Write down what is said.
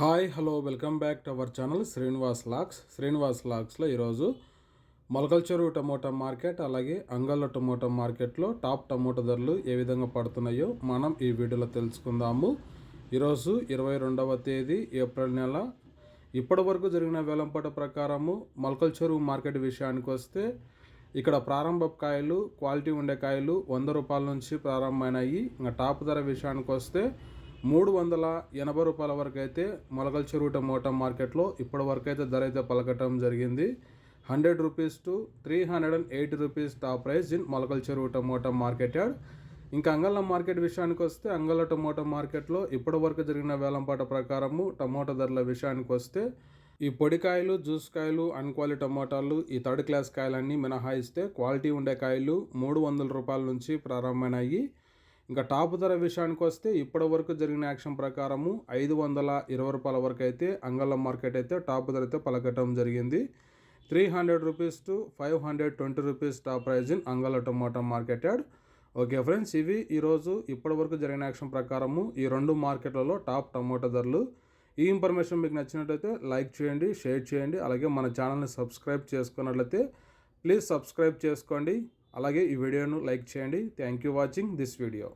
Hi hello welcome back to our channel Srinivas lakhs. Srinivas లాక్స్లో ఈరోజు Molakalacheruvu tomato market అలాగే అంగళ్ళ టమోటా మార్కెట్లో టాప్ టమోటా ధరలు ఏ విధంగా పడుతున్నాయో మనం ఈ వీడియోలో తెలుసుకుందాము. ఈరోజు ఇరవై రెండవ తేదీ ఏప్రిల్ నెల. ఇప్పటి వరకు జరిగిన వేలంపాట ప్రకారము మొలకల చెరువు మార్కెట్ విషయానికి వస్తే ఇక్కడ ప్రారంభ కాయలు క్వాలిటీ ఉండే కాయలు వంద రూపాయల నుంచి ప్రారంభమైనాయి. ఇంకా టాప్ ధర విషయానికి వస్తే మూడు వందల ఎనభై రూపాయల వరకు అయితే మొలకల చెరువు టమోటా మార్కెట్లో ఇప్పటి వరకు అయితే ధర అయితే పలకటం జరిగింది. Hundred rupees to three hundred and eighty rupees top price in Molakalcheruvu tomato market yard ఇంకా అంగళ్ళ మార్కెట్ విషయానికి వస్తే అంగళ్ళ టమోటా మార్కెట్లో ఇప్పటి వరకు జరిగిన వేలంపాట ప్రకారము టమోటా ధరల విషయానికి వస్తే ఈ పొడికాయలు జ్యూస్ కాయలు అన్క్వాలిటీ టమోటాలు ఈ థర్డ్ క్లాస్ కాయలన్నీ మినహాయిస్తే క్వాలిటీ ఉండే కాయలు మూడు వందల రూపాయల నుంచి ప్రారంభమైనాయి. ఇంకా టాప్ ధర విషయానికి వస్తే ఇప్పటి వరకు జరిగిన యాక్షన్ ప్రకారము ఐదు వందల ఇరవై రూపాయల వరకు అయితే అంగళం మార్కెట్ అయితే టాప్ ధర అయితే పలకటం జరిగింది. Three hundred rupees to five hundred twenty rupees top price in Angallu tomato market okay friends ఇవి ఈరోజు ఇప్పటి వరకు జరిగిన యాక్షన్ ప్రకారము ఈ రెండు మార్కెట్లలో టాప్ టమోటా ధరలు. ఈ ఇన్ఫర్మేషన్ మీకు నచ్చినట్లయితే లైక్ చేయండి షేర్ చేయండి అలాగే మన ఛానల్ని సబ్స్క్రైబ్ చేసుకున్నట్లయితే ప్లీజ్ సబ్స్క్రైబ్ చేసుకోండి. అలాగే ఈ వీడియోను లైక్ చేయండి. Thank you watching this video